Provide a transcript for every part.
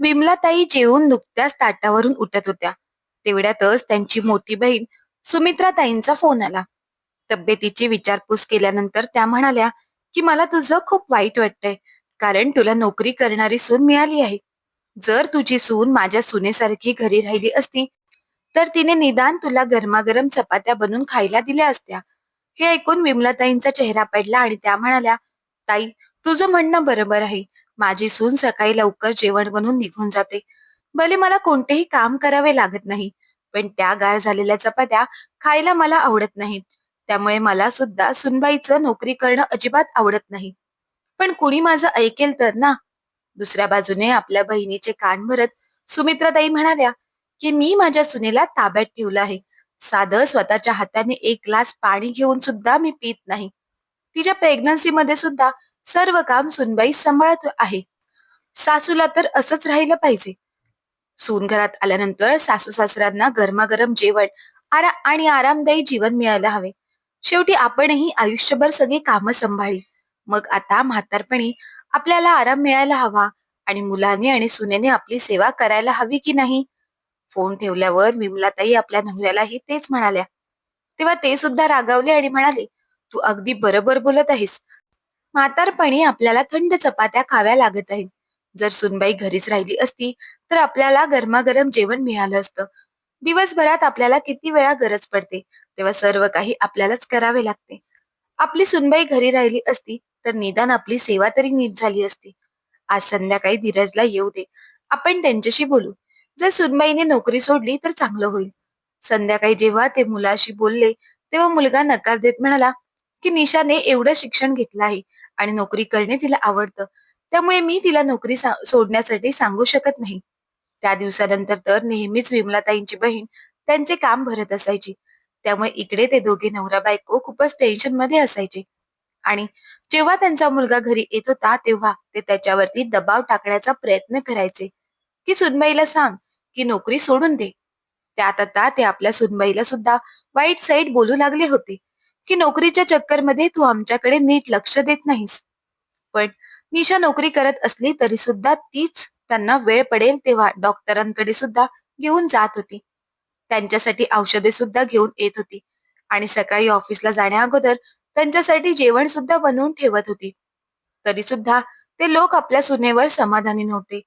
विमलाताई जेवून नुकत्याच ताटावरून उठत होत्या. तेवढ्यातच त्यांची मोठी बहीण सुमित्राताईंचा फोन आला. तब्येतीची विचारपूस केल्यानंतर त्या म्हणाल्या की मला तुझं खूप वाईट वाटतंय कारण तुला नोकरी करणारी सून मिळाली आहे. जर तुझी सून माझ्या सुनेसारखी घरी राहिली असती तर तिने निदान तुला गरमागरम चपात्या बनवून खायला दिल्या असत्या. हे ऐकून विमलाताईंचा चेहरा पडला आणि त्या म्हणाल्या ताई तुझं म्हणणं बरोबर आहे. माझी सून सकाळी लवकर जेवण बनवून निघून जाते. भले मला कोणतेही काम करावे लागत नाही पण त्या गार झालेल्या चपात्या खायला मला आवडत नाहीत. त्यामुळे मला सुद्धा सुनबाईचं नोकरी करणं अजिबात आवडत नाही. पण कुणी माझं ऐकेल तर ना? दुसऱ्या बाजूने आपल्या बहिणीचे कान भरत सुमित्राताई म्हणाल्या की मी माझ्या सुनेला ताब्यात ठेवलं आहे. साधं स्वतःच्या हाताने एक ग्लास पाणी घेऊन सुद्धा मी पित नाही. तिच्या प्रेग्नन्सीमध्ये सुद्धा सर्व काम सुनबाई सांभाळत आहे. सासूला तर असंच राहिलं पाहिजे. सून घरात आल्यानंतर सासू सासऱ्यांना गरमागरम जेवण आरा आणि आरामदायी जीवन मिळायला हवे. शेवटी आपणही आयुष्यभर सगळी कामं सांभाळली मग आता म्हातारपणी आपल्याला आराम मिळायला हवा आणि मुलाने आणि सुनेने आपली सेवा करायला हवी की नाही? फोन ठेवल्यावर विमलाताई आपल्या नवऱ्यालाही तेच म्हणाल्या. तेव्हा ते सुद्धा रागावले आणि म्हणाले तू अगदी बरोबर बोलत आहेस. म्हातारपणी आपल्याला थंड चपात्या खाव्या लागत आहेत. जर सुनबाई घरीच राहिली असती तर आपल्याला गरमागरम जेवण मिळालं असतं. दिवसभरात आपल्याला किती वेळा गरज पडते तेव्हा सर्व काही आपल्यालाच करावे लागते. आपली सुनबाई घरी राहिली असती तर निदान आपली सेवा तरी नीट झाली असती. आज संध्याकाळी धीरजला येऊ दे आपण त्यांच्याशी बोलू. जर सुनबाईने नोकरी सोडली तर चांगलं होईल. संध्याकाळी जेव्हा ते मुलाशी बोलले तेव्हा मुलगा नकार देत म्हणाला की निशाने एवढं शिक्षण घेतलं आहे आणि नोकरी करणे तिला आवडतं. त्यामुळे मी तिला नोकरी सा- सोडण्यासाठी सांगू शकत नाही. त्या दिवसानंतर तर नेहमीच विमलाताईंची बहीण त्यांचे काम भरत असायची. त्यामुळे इकडे ते दोघे नवरा बायको खूपच टेन्शनमध्ये असायचे. आणि जेव्हा त्यांचा मुलगा घरी येत होता तेव्हा ते त्याच्यावरती दबाव टाकण्याचा प्रयत्न करायचे. की सुनबाईला सांग की नोकरी सोडून दे. त्यात आता ते आपल्या सुनबाईला सुद्धा वाईट साईड बोलू लागले होते. की नोकरीच्या चक्करमध्ये तू आमच्याकडे नीट लक्ष देत नाहीस. पण निशा नोकरी करत असली तरी सुद्धा तीच त्यांना वेळ पडेल तेव्हा डॉक्टरांकडे सुद्धा घेऊन जात होती. त्यांच्यासाठी औषधे सुद्धा घेऊन येत होती. आणि सकाळी ऑफिसला जाण्या अगोदर त्यांच्यासाठी जेवण सुद्धा बनवून ठेवत होती. तरी सुद्धा ते लोक आपल्या सुनेवर समाधानी नव्हते.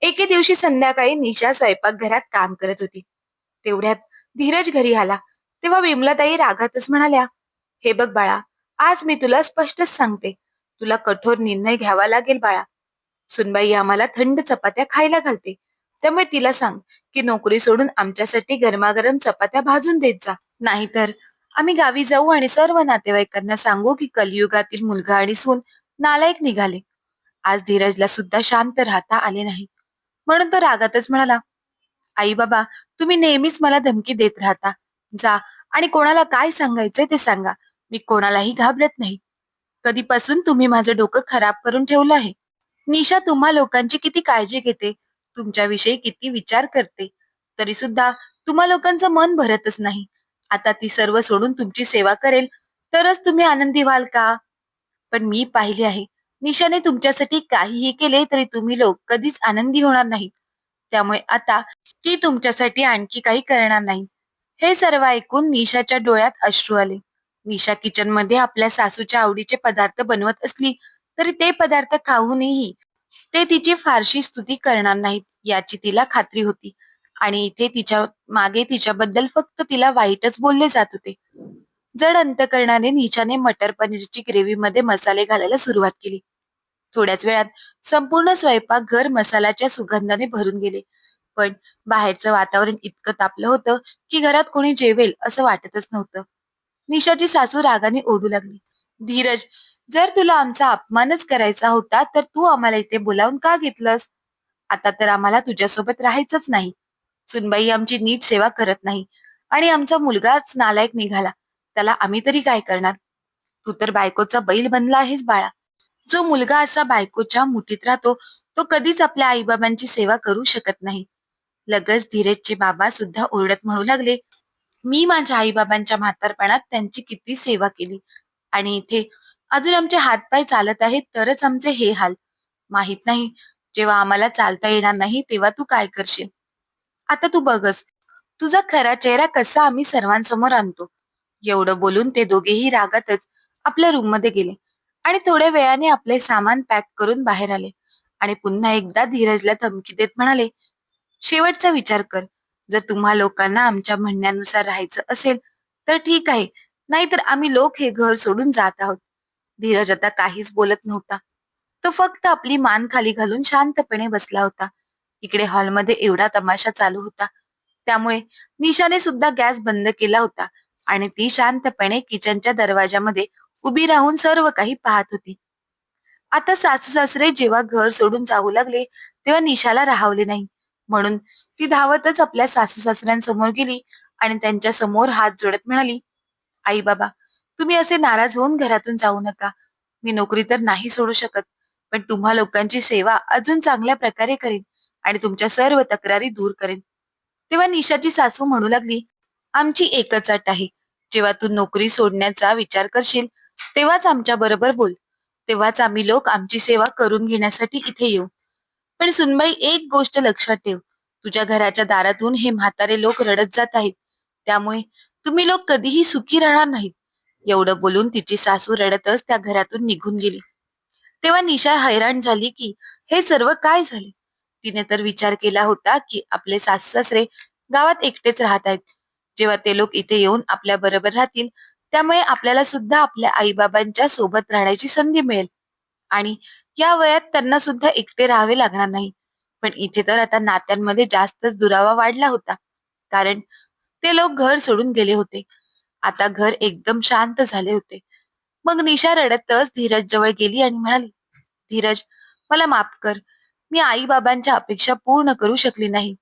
एके दिवशी संध्याकाळी निशा स्वयंपाकघरात काम करत होती. तेवढ्यात धीरज घरी आला. तेव्हा विमलाताई रागातच म्हणाल्या हे बघ बाळा आज मी तुला स्पष्टच सांगते. तुला कठोर निर्णय घ्यावा लागेल बाळा. सुनबाई आम्हाला थंड चपात्या खायला घालते. त्यामुळे तिला सांग की नोकरी सोडून आमच्यासाठी गरमागरम चपात्या भाजून देत जा. नाहीतर आम्ही गावी जाऊ आणि सर्व नातेवाईकांना सांगू की कलियुगातील मुलगा आणि सून नालायक निघाले. आज धीरजला सुद्धा शांत राहता आले नाही. म्हणून तो रागातच म्हणाला आई बाबा तुम्ही नेहमीच मला धमकी देत राहता. जा आणि कोणाला काय सांगायचंय ते सांगा. मी कोणालाही घाबरत नाही. कधीपासून तुम्ही माझं डोकं खराब करून ठेवलं आहे? निशा तुम्हा लोकांची किती काळजी घेते? तुमच्याविषयी किती विचार करते? तरी सुद्धा तुम्हा लोकांचं मन भरतच नाही. आता ती सर्व सोडून तुमची सेवा करेल तरच तुम्ही आनंदी व्हाल का? पण मी पाहिले आहे. निशाने तुमच्यासाठी काहीही केले तरी तुम्ही लोक कधीच आनंदी होणार नाही त्यामुळे आता ती तुमच्यासाठी आणखी काही करणार नाही. हे सर्व ऐकून निशाच्या डोळ्यात अश्रू आले. निशा किचनमध्ये आपल्या सासूच्या आवडीचे पदार्थ बनवत असली तरी ते पदार्थ खाऊनही ते तिची फारशी स्तुती करणार नाहीत याची तिला खात्री होती. आणि इथे तिच्यामागे तिच्याबद्दल फक्त तिला वाईटच बोलले जात होते. जड अंतकरणाने निशाने मटर पनीरची ग्रेव्ही मध्ये मसाले घालायला सुरुवात केली. थोड्याच वेळात संपूर्ण स्वयंपाक घर मसाल्याच्या सुगंधाने भरून गेले. पण बाहेरचं वातावरण इतकं तापलं होतं की घरात कोणी जेवेल असं वाटतच नव्हतं. निशाची सासू रागाने ओढू लागली. धीरज जर तुला आमचा अपमानच करायचा होता तर तू आम्हाला इथे बोलावून का घेतलंस? आता तर आम्हाला तुझ्यासोबत राहायचंच नाही. सुनबाई आमची नीट सेवा करत नाही आणि आमचा मुलगाच नालायक निघाला. त्याला आम्ही तरी काय करणार? तू तर बायकोचा बैल बनला आहेस बाळा. जो मुलगा असा बायकोच्या मुठीत राहतो तो कधीच आपल्या आईबाबांची सेवा करू शकत नाही. लगेच धीरजचे बाबा सुद्धा ओरडत म्हणू लागले मी माझ्या आईबाबांच्या म्हातारपणात त्यांची किती सेवा केली. आणि इथे अजून आमचे हातपाय चालत आहेत तरच आमचे हे हाल. माहीत नाही जेव्हा आम्हाला चालता येणार नाही तेव्हा तू काय करशील? आता तू बघस तुझा खरा चेहरा कसा आम्ही सर्वांसमोर आणतो. एवढं बोलून ते दोघेही रागातच आपल्या रूममध्ये गेले आणि थोड्या वेळाने आपले सामान पॅक करून बाहेर आले. आणि पुन्हा एकदा धीरजला धमकी देत म्हणाले शेवटचा विचार कर. जर तुम्हा लोकांना आमच्या म्हणण्यानुसार राहायचं असेल तर ठीक आहे. नाहीतर आम्ही लोक हे घर सोडून जात आहोत. धीरज आता काहीच बोलत नव्हता. तो फक्त आपली मान खाली घालून शांतपणे बसला होता. इकडे हॉलमध्ये एवढा तमाशा चालू होता. त्यामुळे निशाने सुद्धा गॅस बंद केला होता आणि ती शांतपणे किचनच्या दरवाजामध्ये उभी राहून सर्व काही पाहत होती. आता सासू सासरे जेव्हा घर सोडून जाऊ लागले तेव्हा निशाला राहावले नाही. म्हणून ती धावतच आपल्या सासू सासऱ्यांसमोर गेली आणि त्यांच्यासमोर हात जोडत म्हणाली आई बाबा तुम्ही असे नाराज होऊन घरातून जाऊ नका. मी नोकरी तर नाही सोडू शकत पण तुम्हा लोकांची सेवा अजून चांगल्या प्रकारे करेन आणि तुमच्या सर्व तक्रारी दूर करेन. तेव्हा निशाची सासू म्हणू लागली आमची एकच अट आहे. जेव्हा तू नोकरी सोडण्याचा विचार करशील तेव्हाच आमच्या बरोबर बोल. तेव्हाच आम्ही लोक आमची सेवा करून घेण्यासाठी इथे येऊ. पण सुनबाई एक गोष्ट लक्षात ठेव. तुझ्या घराच्या दारातून हे म्हातारे लोक रडत जात आहेत. त्यामुळे तुम्ही लोक कधीही सुखी राहणार नाहीत. एवढं बोलून तिची सासू रडतच त्या घरातून निघून गेली. तेव्हा निशा हैराण झाली की हे सर्व काय झाले? तिने तर विचार केला होता की आपले सासू सासरे गावात एकटेच राहत आहेत. जेव्हा ते लोक इथे येऊन आपल्या बरोबर राहतील त्यामुळे आपल्याला सुद्धा आपल्या आईबाबांच्या सोबत राहण्याची संधी मिळेल. आणि या वयात त्यांना सुद्धा एकटे राहावे लागणार नाही. पण इथे तर आता नात्यांमध्ये जास्तच दुरावा वाढला होता. कारण ते लोक घर सोडून गेले होते. आता घर एकदम शांत झाले होते. मग निशा रडतच धीरज जवळ गेली आणि म्हणाली धीरज मला माफ कर. मी आई बाबांच्या अपेक्षा पूर्ण करू शकली नाही.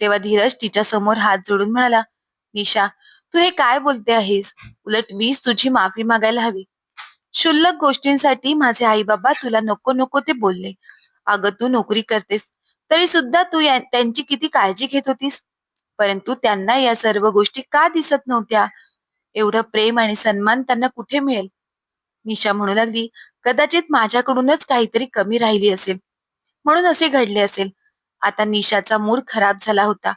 तेव्हा धीरज तिच्या समोर हात जोडून म्हणाला निशा तू हे काय बोलते आहेस? उलट मीच तुझी माफी मागायला हवी. क्षुल्लक गोष्टींसाठी माझे आई बाबा तुला नको नको ते बोलले. अगं तू नोकरी करतेस तरी सुद्धा तू त्यांची किती काळजी घेत होतीस? परंतु त्यांना या सर्व गोष्टी का दिसत नव्हत्या? एवढं प्रेम आणि सन्मान त्यांना कुठे मिळेल? निशा म्हणू लागली कदाचित माझ्याकडूनच काहीतरी कमी राहिली असेल. म्हणून असे घडले असेल. आता निशाचा मूड खराब झाला होता.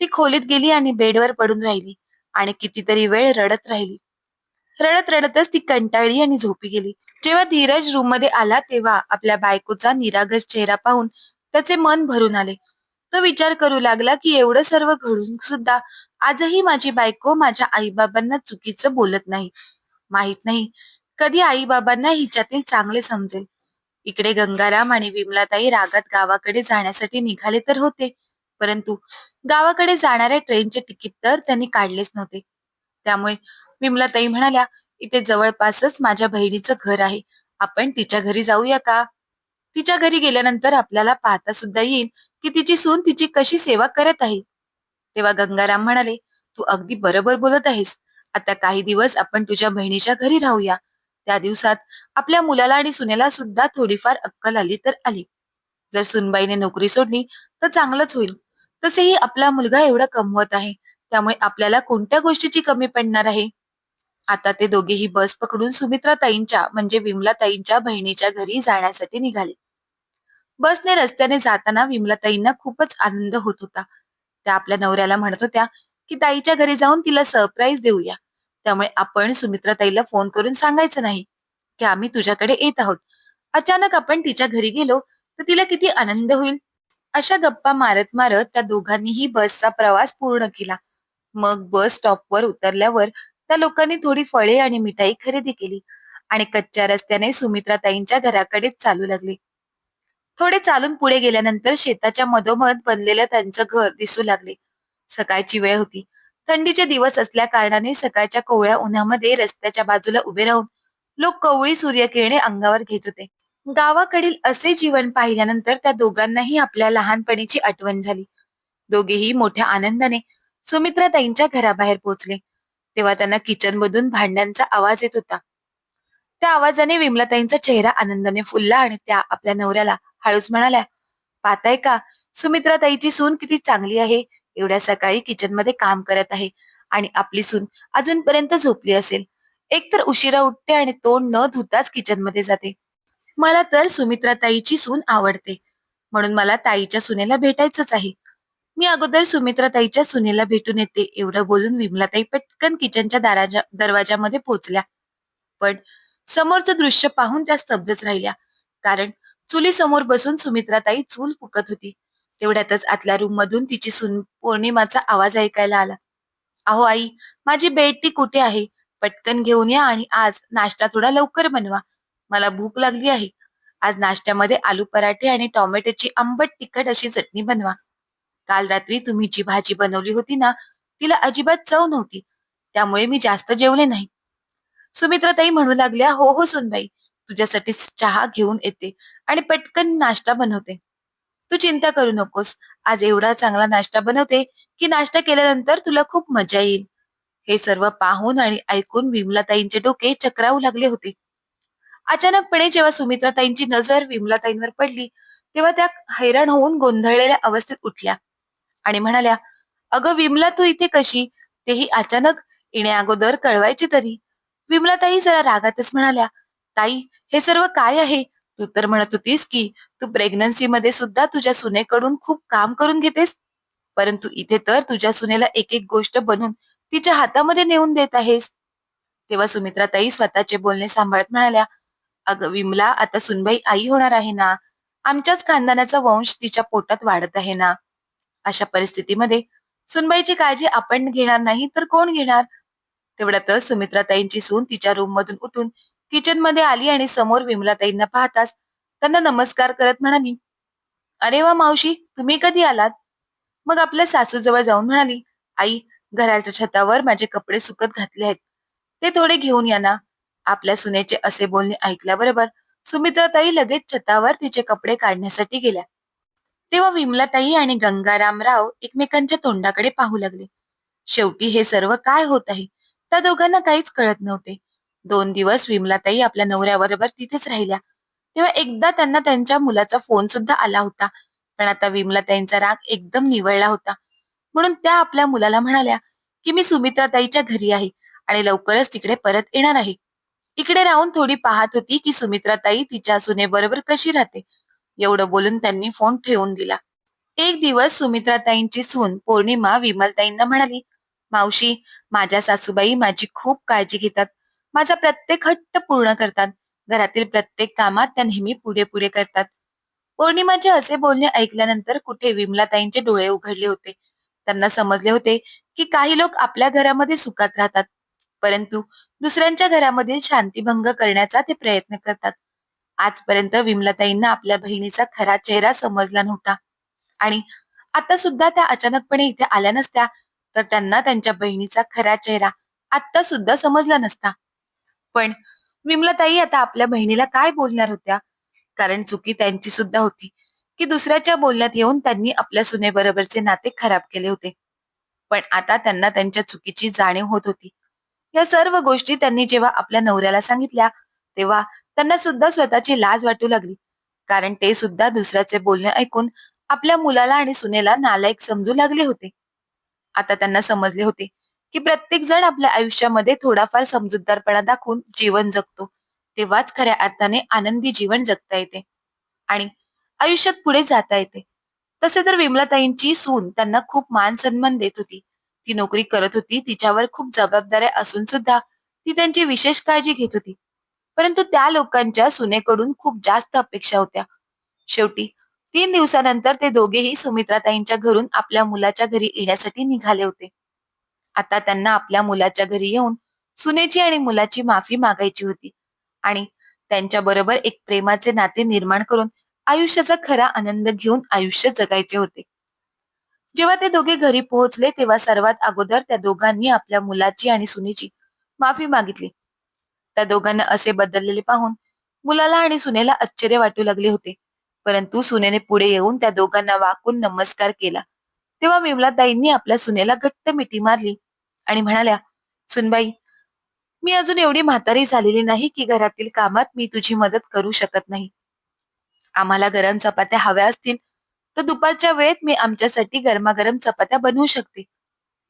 ती खोलीत गेली आणि बेडवर पडून राहिली आणि कितीतरी वेळ रडत राहिली. रडत रडतच ती कंटाळली आणि झोपी गेली. जेव्हा धीरज रूममध्ये आला तेव्हा आपल्या बायकोचा निरागस चेहरा पाहून त्याचे मन भरून आले. तो विचार करू लागला की एवढं सर्व घडून सुद्धा आजही माझी बायको माझ्या आईबाबांना चुकीचं बोलत नाही. माहीत नाही कधी आईबाबांना हिच्यातील चांगले समजेल. इकडे गंगाराम आणि विमलाताई रागात गावाकडे जाण्यासाठी निघाले तर होते. परंतु गावाकडे जाणाऱ्या ट्रेनचे तिकीट तर त्यांनी काढलेच नव्हते. त्यामुळे विमलाताई म्हणाल्या इथे जवळपासच माझ्या बहिणीचं घर आहे. आपण तिच्या घरी जाऊया का? तिच्या घरी गेल्यानंतर आपल्याला पाहता सुद्धा येईल की तिची सून तिची कशी सेवा करत आहे. तेव्हा गंगाराम म्हणाले तू अगदी बरोबर बोलत आहेस. आता काही दिवस आपण तुझ्या बहिणीच्या घरी राहूया. त्या दिवसात आपल्या मुलाला आणि सुनेला सुद्धा थोडीफार अक्कल आली तर आली. जर सुनबाईने नोकरी सोडली तर चांगलंच होईल. तसेही आपला मुलगा एवढा कमवत आहे. त्यामुळे आपल्याला कोणत्या गोष्टीची कमी पडणार आहे? आता ते दोघेही बस पकडून सुमित्रा ताईंच्या म्हणजे विमला ताईंच्या बहिणीच्या घरी जाण्यासाठी निघाले. बसने रस्त्याने जाताना विमलाताईंना खूपच आनंद होत होता. त्या आपल्या नवऱ्याला म्हणत होत्या की ताईच्या घरी जाऊन तिला सरप्राईज देऊया. त्यामुळे आपण सुमित्रा ताईला फोन करून सांगायचं नाही की आम्ही तुझ्याकडे येत आहोत. अचानक आपण तिच्या घरी गेलो तर तिला किती आनंद होईल. अशा गप्पा मारत मारत त्या दोघांनीही बसचा प्रवास पूर्ण केला. मग बस स्टॉपवर उतरल्यावर त्या लोकांनी थोडी फळे आणि मिठाई खरेदी केली आणि कच्च्या रस्त्याने सुमित्राताईंच्या घराकडे घराकडेच चालू लागले. थोडे चालून पुढे गेल्यानंतर शेताच्या मधोमध बनलेलं त्यांचं घर दिसू लागले. सकाळची वेळ होती. थंडीचे दिवस असल्या कारणाने सकाळच्या कोवळ्या उन्हामध्ये रस्त्याच्या बाजूला उभे राहून लोक कवळी सूर्यकिरणे अंगावर घेत होते. गावाकडील असे जीवन पाहिल्यानंतर त्या दोघांनाही आपल्या लहानपणीची आठवण झाली. दोघेही मोठ्या आनंदाने सुमित्राताईंच्या घराबाहेर पोहोचले. तेव्हा त्यांना किचन मधून भांड्यांचा आवाज येत होता. त्या आवाजाने विमलाताईंचा चेहरा आनंदाने फुलला आणि त्या आपल्या नवऱ्याला हळूच म्हणाल्या पाहताय का सुमित्रा ताईची सून किती चांगली आहे. एवढ्या सकाळी किचनमध्ये काम करत आहे आणि आपली सून अजूनपर्यंत झोपली असेल. एकतर उशिरा उठते आणि तोंड न धुताच किचनमध्ये जाते. मला तर सुमित्रा ताईची सून आवडते. म्हणून मला ताईच्या सुनेला भेटायचंच आहे. मी अगोदर सुमित्राताईच्या सुनेला भेटून येते एवढं बोलून विमलाताई पटकन किचनच्या दाराच्या दरवाजामध्ये पोहोचल्या. पण समोरचं दृश्य पाहून त्या स्तब्धच राहिल्या. कारण चुली समोर बसून सुमित्राताई चूल फुकत होती. तेवढ्यातच आतल्या रूम मधून तिची सुन पौर्णिमाचा आवाज ऐकायला आला. अहो आई माझी बेटी कुठे आहे? पटकन घेऊन या आणि आज नाश्ता थोडा लवकर बनवा. मला भूक लागली आहे. आज नाश्त्यामध्ये आलू पराठे आणि टोमॅटोची आंबट तिखट अशी चटणी बनवा. काल रात्री तुम्ही जी भाजी बनवली होती ना तिला अजिबात चव नव्हती. त्यामुळे मी जास्त जेवले नाही. सुमित्राताई म्हणू लागल्या हो हो सुनबाई तुझ्यासाठी चहा घेऊन येते आणि पटकन नाश्ता बनवते. तू चिंता करू नकोस. आज एवढा चांगला नाश्ता बनवते की नाश्ता केल्यानंतर तुला खूप मजा येईल. हे सर्व पाहून आणि ऐकून विमलाताईंचे डोके चक्रावू लागले होते. अचानकपणे जेव्हा सुमित्राताईंची नजर विमलाताईंवर पडली तेव्हा त्या हैराण होऊन गोंधळलेल्या अवस्थेत उठल्या. आणि म्हणाल्या अगं विमला तू इथे कशी? तेही अचानक येण्या अगोदर कळवायची तरी. विमलाताई जरा रागातच म्हणाल्या ताई हे सर्व काय आहे? तू तर म्हणत होतीस की तू प्रेग्नन्सी मध्ये सुद्धा तुझ्या सुनेकडून खूप काम करून घेतेस? परंतु इथे तर तुझ्या सुनेला एक एक गोष्ट बनून तिच्या हातामध्ये नेऊन देत आहेस. तेव्हा सुमित्रा ताई स्वतःचे बोलणे सांभाळत म्हणाल्या अगं विमला आता सुनबाई आई होणार आहे ना? आमच्याच खानदानाचा वंश तिच्या पोटात वाढत आहे ना? अशा परिस्थितीमध्ये सुनबाईची काळजी आपण घेणार नाही तर कोण घेणार? तेवढ्यातच सुमित्राताईंची सून तिच्या रूम मधून उठून किचनमध्ये आली आणि समोर विमलाताईंना पाहताच त्यांना नमस्कार करत म्हणाली अरे वा मावशी तुम्ही कधी आलात? मग आपल्या सासूजवळ जाऊन म्हणाली आई घराच्या छतावर माझे कपडे सुकत घातले आहेत. ते थोडे घेऊन या ना. आपल्या सुनेचे असे बोलणे ऐकल्याबरोबर सुमित्राताई लगेच छतावर तिचे कपडे काढण्यासाठी गेल्या. तेव्हा विमलाताई आणि गंगारामराव एकमेकांच्या तोंडाकडे पाहू लागले. शेवटी हे सर्व काय होत आहे? त्या दोघांना काहीच कळत नव्हते. दोन दिवस विमलाताई आपल्या नवऱ्याबरोबर तिथेच राहिल्या. तेव्हा एकदा त्यांना त्यांच्या मुलाचा फोन सुद्धा आला होता. पण आता विमलाताईंचा राग एकदम निवळला होता. म्हणून त्या आपल्या मुलाला म्हणाल्या की मी सुमित्राताईच्या घरी आहे आणि लवकरच तिकडे परत येणार आहे. इकडे राहून थोडी पाहत होती की सुमित्राताई तिच्या सुनेबरोबर कशी राहते. एवढं बोलून त्यांनी फोन ठेवून दिला. एक दिवस सुमित्राताईंची सून पौर्णिमा विमलताईंना म्हणाली मावशी माझ्या सासूबाई माझी खूप काळजी घेतात. माझा प्रत्येक हट्ट पूर्ण करतात. घरातील प्रत्येक कामात त्या नेहमी पुढे पुढे करतात. पौर्णिमाचे असे बोलणे ऐकल्यानंतर कुठे विमलाताईंचे डोळे उघडले होते. त्यांना समजले होते की काही लोक आपल्या घरामध्ये सुखात राहतात परंतु दुसऱ्यांच्या घरामधील शांतीभंग करण्याचा ते प्रयत्न करतात. आजपर्यंत विमलताईंना आपल्या बहिणीचा खरा चेहरा समजला नव्हता. आणि आता सुद्धा त्या अचानकपणे इथे आल्या नसत्या तर त्यांना त्यांच्या बहिणीचा खरा चेहरा आता सुद्धा समजला नसता. पण विमलताई आता आपल्या बहिणीला काय बोलणार होत्या? कारण चुकी त्यांची सुद्धा होती की दुसऱ्याच्या बोलण्यात येऊन त्यांनी आपल्या सुनेबरोबरचे नाते खराब केले होते. पण आता त्यांना त्यांच्या चुकीची जाणीव होत होती. या सर्व गोष्टी त्यांनी जेव्हा आपल्या नवऱ्याला सांगितल्या तेव्हा त्यांना सुद्धा स्वतःची लाज वाटू लागली. कारण ते सुद्धा दुसऱ्याचे बोलणे ऐकून आपल्या मुलाला आणि सुनेला नालायक समजू लागले होते. आता त्यांना समजले होते की प्रत्येक जण आपल्या आयुष्यामध्ये थोडाफार समजूतदारपणा दाखवून जीवन जगतो. तेव्हाच खऱ्या अर्थाने आनंदी जीवन जगता येते. आणि आयुष्यात पुढे जाता येते. तसे तर विमलाताईंची सून त्यांना खूप मान सन्मान देत होती. ती नोकरी करत होती तिच्यावर खूप जबाबदाऱ्या असून सुद्धा ती त्यांची विशेष काळजी घेत होती. परंतु त्या लोकांच्या सुनेकडून खूप जास्त अपेक्षा होत्या. शेवटी तीन दिवसानंतर ते दोघेही सुमित्राताईंच्या घरून आपल्या मुलाच्या घरी येण्यासाठी निघाले होते. आता त्यांना आपल्या मुलाच्या घरी येऊन सुनेची आणि मुलाची माफी मागायची होती आणि त्यांच्या बरोबर एक प्रेमाचे नाते निर्माण करून आयुष्याचा खरा आनंद घेऊन आयुष्य जगायचे होते. जेव्हा ते दोघे घरी पोहोचले तेव्हा सर्वात अगोदर त्या दोघांनी आपल्या मुलाची आणि सुनेची माफी मागितली. त्या दोघांना असे बदललेले पाहून मुलाला आणि सुनेला आश्चर्य वाटू लागले होते. परंतु सुनेने पुढे येऊन त्या दोघांना वाकून नमस्कार केला. तेव्हा विमलाताईंनी आपल्या सुनेला घट्ट मिठी मारली आणि म्हणाल्या सुनबाई मी अजून एवढी म्हातारी झालेली नाही की घरातील कामात मी तुझी मदत करू शकत नाही. आम्हाला गरम चपात्या हव्या असतील तर दुपारच्या वेळेत मी आमच्यासाठी गरमागरम चपात्या बनवू शकते.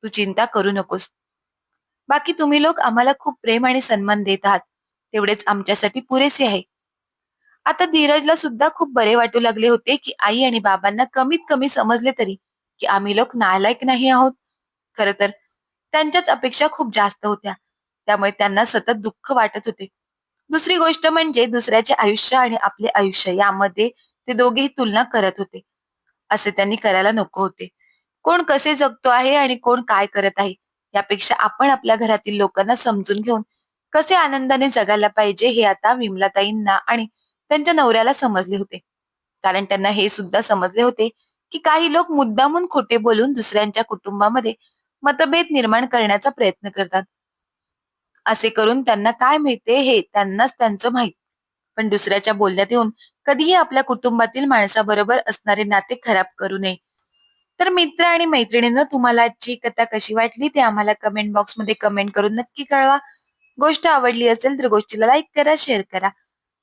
तू चिंता करू नकोस. बाकी तुम्ही लोक आम्हाला खूप प्रेम आणि सन्मान देत आहात तेवढेच आमच्यासाठी पुरेसे आहे. आता धीरजला सुद्धा खूप बरे वाटू लागले होते की आई आणि बाबांना कमीत कमी समजले तरी की आम्ही लोक नालायक नाही आहोत. खर तर त्यांच्याच अपेक्षा खूप जास्त होत्या. त्यामुळे त्यांना सतत दुःख वाटत होते. दुसरी गोष्ट म्हणजे दुसऱ्याचे आयुष्य आणि आपले आयुष्य यामध्ये ते दोघेही तुलना करत होते. असे त्यांनी करायला नको होते. कोण कसे जगतो आहे आणि कोण काय करत आहे? यापेक्षा आपण आपल्या घरातील लोकांना समजून घेऊन कसे आनंदाने जगायला पाहिजे हे आता विमलाताईंना आणि त्यांच्या नवऱ्याला समजले होते. कारण त्यांना हे सुद्धा समजले होते की काही लोक मुद्दामून खोटे बोलून दुसऱ्यांच्या कुटुंबामध्ये मतभेद निर्माण करण्याचा प्रयत्न करतात. असे करून त्यांना काय मिळते हे त्यांनाच त्यांचं माहीत. पण दुसऱ्याच्या बोलण्यात येऊन कधीही आपल्या कुटुंबातील माणसाबरोबर असणारे नाते खराब करू नये. तर मित्र आणि मैत्रिणींनो तुम्हाला आजची कथा कशी वाटली ते आम्हाला कमेंट बॉक्समध्ये कमेंट करून नक्की कळवा. गोष्ट आवडली असेल तर गोष्टीला लाईक करा शेअर करा.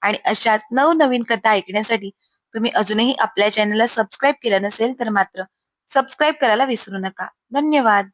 आणि अशाच नवनवीन कथा ऐकण्यासाठी तुम्ही अजूनही आपल्या चॅनलला सबस्क्राईब केलं नसेल तर मात्र सबस्क्राईब करायला विसरू नका. धन्यवाद.